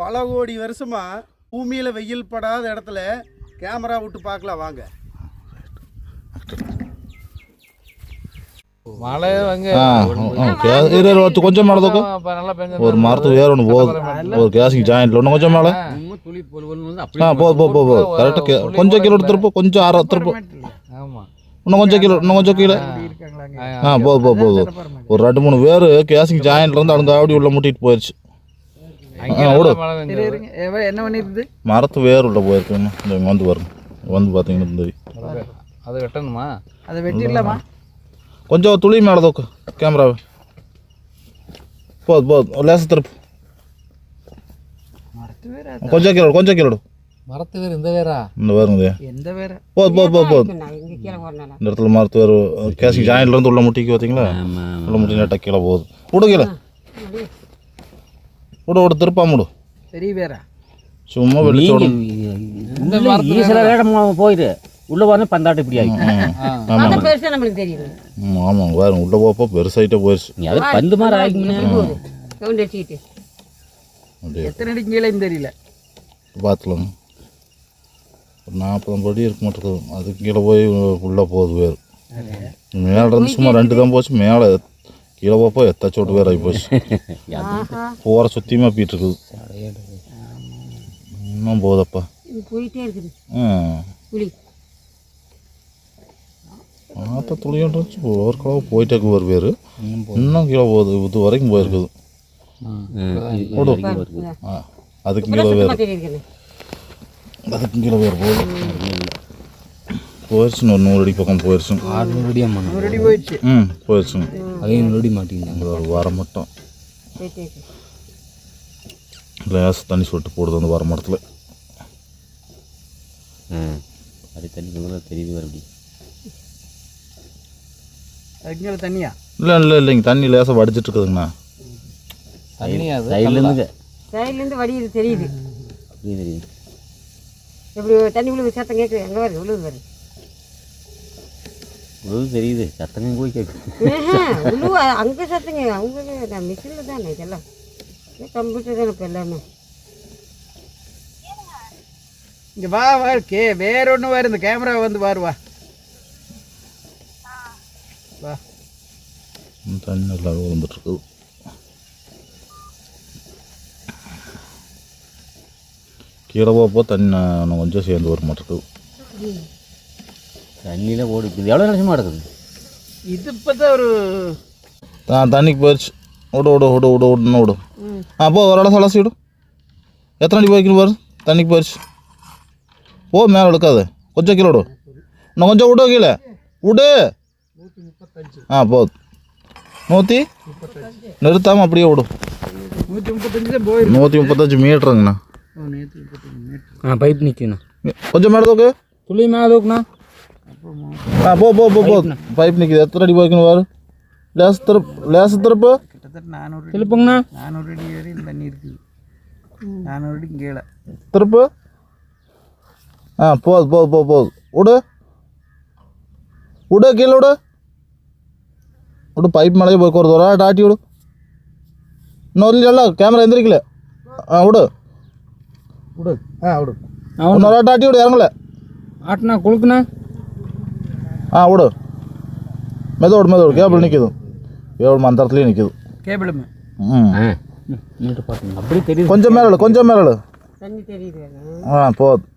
பல கோடி வருஷமா பூமியில் வெயில் படாத இடத்துல கேமரா விட்டு பார்க்கலாம் வாங்க. மழை கொஞ்சம் மேலே தூக்கு இப்ப நல்லா பெஞ்ச ஒரு மரத்து வேற ஒன்று போகுது. ஒரு கேசிங் ஜாயிண்ட்ல இன்னும் கொஞ்சம் வந்து ஆ போது போ போ போ கரெக்டாக கொஞ்சம் கீழே திருப்பு கொஞ்சம் அரை திருப்பு ஆமா. இன்னும் கொஞ்சம் கீழே இன்னும் கொஞ்சம் கீழே. ஆ. போது போ போது ஒரு ரெண்டு மூணு பேர் கேசிங் ஜாயிண்ட்ல இருந்து அவங்க ஆவடி உள்ள முட்டிட்டு போயிடுச்சு அங்க ஆ, விடு. நல்லா மழை பெஞ்சது. என்ன பண்ணிருக்குது? மரத்து வேர் உள்ள போயிருக்குங்க இந்த இங்க வந்து பாருங்க. வந்து பார்த்தீங்கன்னா தெரியும் அது வெட்டணுமா? அதை வெட்டிடலாமா? கொஞ்சம் துளி மேலே தூக்கு. கேமராவை. போது போது. லேச திருப்பு. மரத்து வேற கொஞ்சம் கீழே கொஞ்சம் கீழே விடு. மரத்து வேறு இந்த வேறா? இந்த வருங்க எந்த வேற? போது போது போது போது. இந்த இடத்துல மரத்து வேறு கேசிங் ஜாயிண்ட்ல இருந்து உள்ள முட்டிக்கு பார்த்தீங்களா உள்ள முட்டி நெட்டாக கீழே போகுது. விடு கீழே. விடு விடு திருப்பா முடு. பெரிய வேற சும்மா வெளிச்சு விடு இந்த ஈஸியில் வேடம் போயிடு உள்ள போனா பந்தாட்டம் இப்படி ஆகி ஆமாம் அது பெருசா நம்மளுக்கு தெரியுது ம், ஆமாங்க வேறு உள்ளே போப்போ பெருசாயிட்டே போயிடுச்சு நீ அது பந்து மாதிரி அப்படியே. எத்தனை அடி கீழேன்னு தெரியல. பார்த்துலாங்க ஒரு நாற்பது படி இருக்க மாட்டேங்குது. அதுக்கு கீழே போய் உள்ளே போகுது வேறு. மேலே இருந்து சும்மா ரெண்டு தான் போச்சு மேலே கீழே போப்போ எத்தாச்சோட்டு வேறு ஆகி போச்சு ஆஹா போகிற சுற்றியுமா போயிட்டு இருக்குது இன்னும் போகுதப்பா இது போயிட்டே இருக்குது புளி துளியும் இருந்துச்சு ஒரு கிலோ போயிட்டே இருக்கு ஒரு பேர் இன்னும் கீழே போகுது இது வரைக்கும் போயிருக்குது அதுக்கு கீழே வேறு அதுக்கு கீழே வேறு போகுது போயிடுச்சுன்னு ஒரு நூறு அடி பக்கம் போயிடுச்சு ம் போயிடுச்சுங்க ஐநூறு அடி மாட்டேங்குது ஒரு வாரம் மட்டும். லேஸ் தண்ணி சொட்டு போடுது அந்த வாரம் மரத்தில். அது தண்ணி கூட தெரியுது அப்படி அதுக்கு தண்ணியா? இல்லை இல்லை இல்லைங்க தண்ணி லேசாக வடிச்சிட்டு இருக்குதுங்கண்ணா. சைட்லேருந்து சைட்லேருந்து வடியுது தெரியுது. அப்படியே தெரியுது. எப்படி தண்ணி விழுது சத்தம் கேட்குது. எங்கே வருது விழுது வருது உழுவு தெரியுது சத்தங்க போய் கேட்குது அங்கே சத்தங்க அவங்க மிஷினில் தானே இதெல்லாம்? கம்ப்யூட்டர் தானே இப்போ எல்லாமே? இங்க வா வா கே வேற ஒன்று வேறு இந்த கேமரா வந்து பாரு வா. தண்ணி நல்லா வந்துட்டு இருக்குது கீழே போப்போ தண்ணி நான் கொஞ்சம் சேர்ந்து வர மாட்டேங்குது தண்ணியில் ஓடி இது எவ்வளோ நிமிஷமா நடக்குது? இது இப்போ தான் ஒரு ஆ தண்ணிக்கு போயிடுச்சு விடு விடு விடு விடு விடுன்னு விடு ஆ போ ஒரு இடம் சலசி விடு. எத்தனை அடி போய்க்கணும் பாரு. தண்ணிக்கு போயிடுச்சு போ மேலே எடுக்காது கொஞ்சம் கீழே விடு. இன்னும் கொஞ்சம் விடு கீழே. விடு. ஆ போதும் நூற்றி நிறுத்தாமல் அப்படியே விடு. நூற்றி முப்பத்தஞ்சு மீட்டருங்கண்ணா. ஆ பைப் நிற்குண்ணா கொஞ்சம் மேலே தூக்கு. துளி மேலே தூக்குண்ணா. ஆ போ போ போ போ பைப் நிற்கிது எத்தனை அடி போய்க்கணும் பாரு லேசு திருப்பு லேசு திருப்பு கிட்டத்தட்ட நானூறு திருப்புங்கண்ணா நானூறு அடி வரையும் தண்ணி இருக்குது நானூறு அடி கீழே திருப்பு ஆ போது போது போ போது விடு விடு கீழே விடு விடு பைப் மேலே போய் ஒரு தூரம் டாட்டி விடு இன்னொரு இல்லைல்ல கேமரா எந்திரிக்கல ஆ விடு விடு ஆ விடு இன்னொரு டாட்டி விடு இறங்கல ஆட்டுண்ணா குழுக்குண்ணா ஆ விடு மெதோடு மெதோடு கேபிள் நிற்கிது கேபிள் மந்தரத்துலேயும் நிற்கிது கேபிளுமே ம் ஆ நீட்டு பார்த்துங்க அப்படி தெரியுது கொஞ்சம் மேலே கொஞ்சம் மேலே. தண்ணி தெரியுது ஆ போதும்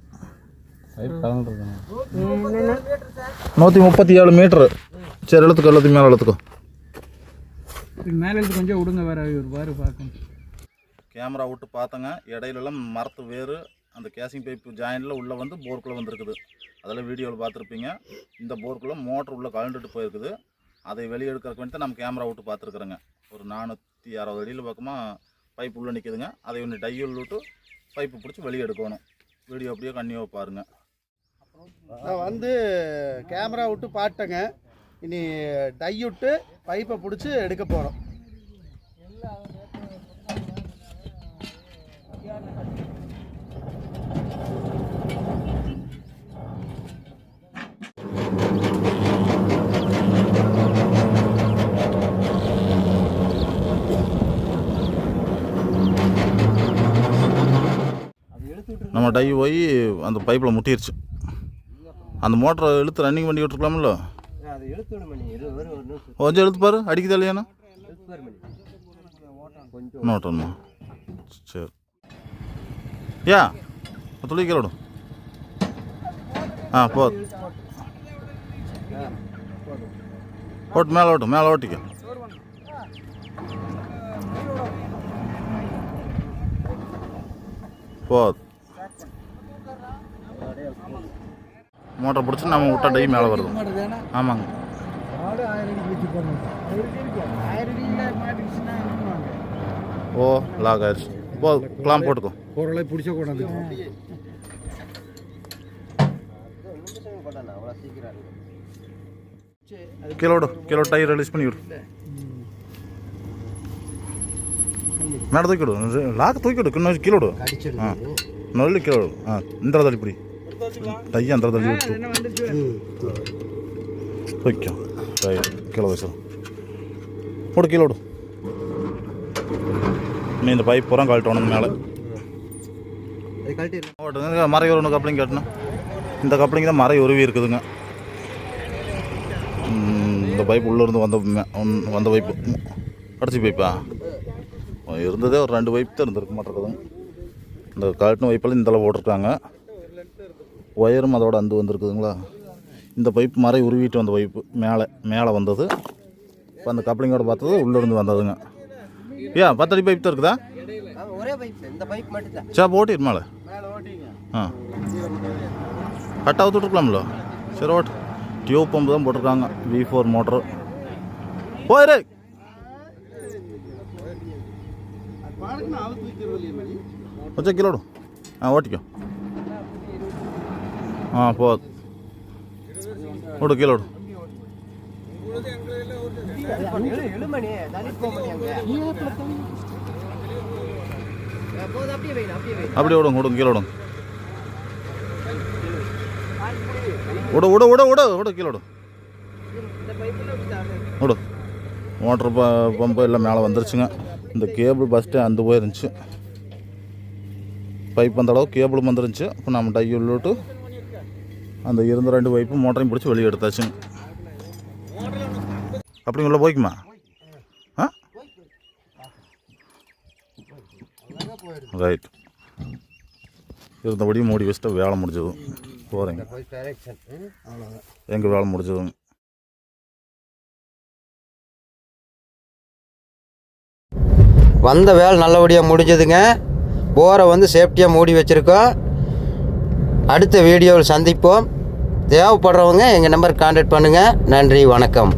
நூற்றி முப்பத்தி ஏழு மீட்ரு சரி எழுத்துக்கோ எல்லாத்தையும் மேலே எழுத்துக்கோ மேலே இருந்து கொஞ்சம் விடுங்க வேற ஒரு பாரு பார்க்கணும் கேமரா விட்டு பார்த்தங்க இடையிலலாம் மரத்து வேறு அந்த கேசிங் பைப் ஜாயிண்டில் உள்ளே வந்து போர்க்குள்ளே வந்திருக்குது. அதெல்லாம் வீடியோவில் பார்த்துருப்பீங்க. இந்த போர்க்குள்ளே மோட்ரு உள்ளே கழண்டுட்டு போயிருக்குது. அதை வெளியே எடுக்கிறக்கு வேண்டி நம்ம கேமரா விட்டு பார்த்துருக்குறோங்க. ஒரு நானூற்றி அறுபது அடியில் பக்கமாக பைப் உள்ளே நிற்கிதுங்க அதை ஒன்று டையில் விட்டு பைப்பு பிடிச்சி வெளியே எடுக்கணும். வீடியோ அப்படியே கன்னியாக பாருங்கள் நான் வந்து கேமரா விட்டு பாட்டேங்க இனி டை விட்டு பைப்பை பிடிச்சி எடுக்க போகிறோம் நம்ம டை போய் அந்த பைப்பில் முட்டிருச்சு. அந்த மோட்டரை இழுத்து ரன்னிங் பண்ணி விட்டுருக்கலாம்ல கொஞ்சம் இழுத்து பாரு அடிக்குது இல்லையாண்ணா? இழுத்து சரி. யா துளி கீழே விடும் ஆ போ. ஓட்டு மேலே ஓட்டு மேலே ஓட்டிக்க. போதும் மோட்டர் பிடிச்சி நம்ம விட்டா டை மேலே வருது. ஆமாங்க. ஓ லாக் ஆயிடுச்சு. போ கிளாம் போட்டுக்கோ. பொருளை பிடிச்ச கொண்டாந்து அவ்வளோ சீக்கிரம் டயர் ரிலீஸ் பண்ணி விடு. மேலே தூக்கி விடு. லாக் தூக்கி இன்னும் கீழே ஆ நல்ல கிலோடு ஆ இந்த தள்ளிப்படி டைய அந்த தள்ளி விட்டு தூக்கிக்கோ டயர் கீழே வச்சிடும் விடு கீழே விடு நீ இந்த பைப் பூரா கழட்டணும் மேலே ஓட்டுங்க மறை ஒரு கப்ளிங் கட்டணும் இந்த கப்ளிங் தான் மறை உருவி இருக்குதுங்க இந்த பைப் உள்ளேருந்து வந்த வந்த பைப்பு கடைசி பைப்பா இருந்ததே ஒரு ரெண்டு பைப் தான் இருந்திருக்க மாட்டேங்குதுங்க இந்த கழட்டின பைப்பில் இந்த அளவு போட்டிருக்காங்க ஒயரும் அதோட அந்து வந்திருக்குதுங்களா? இந்த பைப் மறை உருவிட்டு வந்த பைப்பு. மேலே மேலே வந்தது. இப்போ அந்த கப்ளிங்கோட பார்த்தது உள்ளேருந்து வந்ததுங்க. ஏன் பத்தடி பைப் தான் இருக்குதா? ஒரே பைப். இந்த பைப் மட்டும் தான். சே போட்டிரு மேலே. ஆ. கட் அவுத்துட்ருக்கலாம்ல சரி ஓட்டு. டியூப் பம்பு தான் போட்டிருக்காங்க. V four motor. போயிரு கொஞ்சம் கிலோடு ஆ ஓட்டிக்கோ ஆ போதும் விடு கீழே விடு இழுமணி தள்ளிட்டு போக மணி அங்கே போதும் அப்படியே வை அப்படியே விடு அப்படி விடுங்க விடுங்க கீழே விடுங்க விடு விடு விடு விடு விடு கீழே விடு விடு மோட்ரு ப பம்பு எல்லாம் மேலே வந்துருச்சுங்க. இந்த கேபிள் ஃபஸ்ட்டு அந்த போயிருந்துச்சு. பைப் அந்த அளவு கேபிளும் வந்துருந்துச்சு. இப்போ நம்ம டை உள்ளிட்டு அந்த இருந்த ரெண்டு பைப்பும் மோட்டரையும் பிடிச்சி வெளியே எடுத்தாச்சுங்க. அப்படி உள்ள போய்க்குமா? ஆ? ரைட் இருந்தபடியும் மூடி வச்சுட்டு வேலை முடிஞ்சதும் போகிறேங்க எங்கள் வேலை முடிஞ்சதும் வந்த வேலை நல்லபடியாக முடிஞ்சதுங்க. போரை வந்து சேஃப்டியாக மூடி வச்சுருக்கோம். அடுத்த வீடியோவில் சந்திப்போம். தேவைப்படுறவங்க எங்கள் நம்பர் கான்டாக்ட் பண்ணுங்கள் நன்றி வணக்கம்.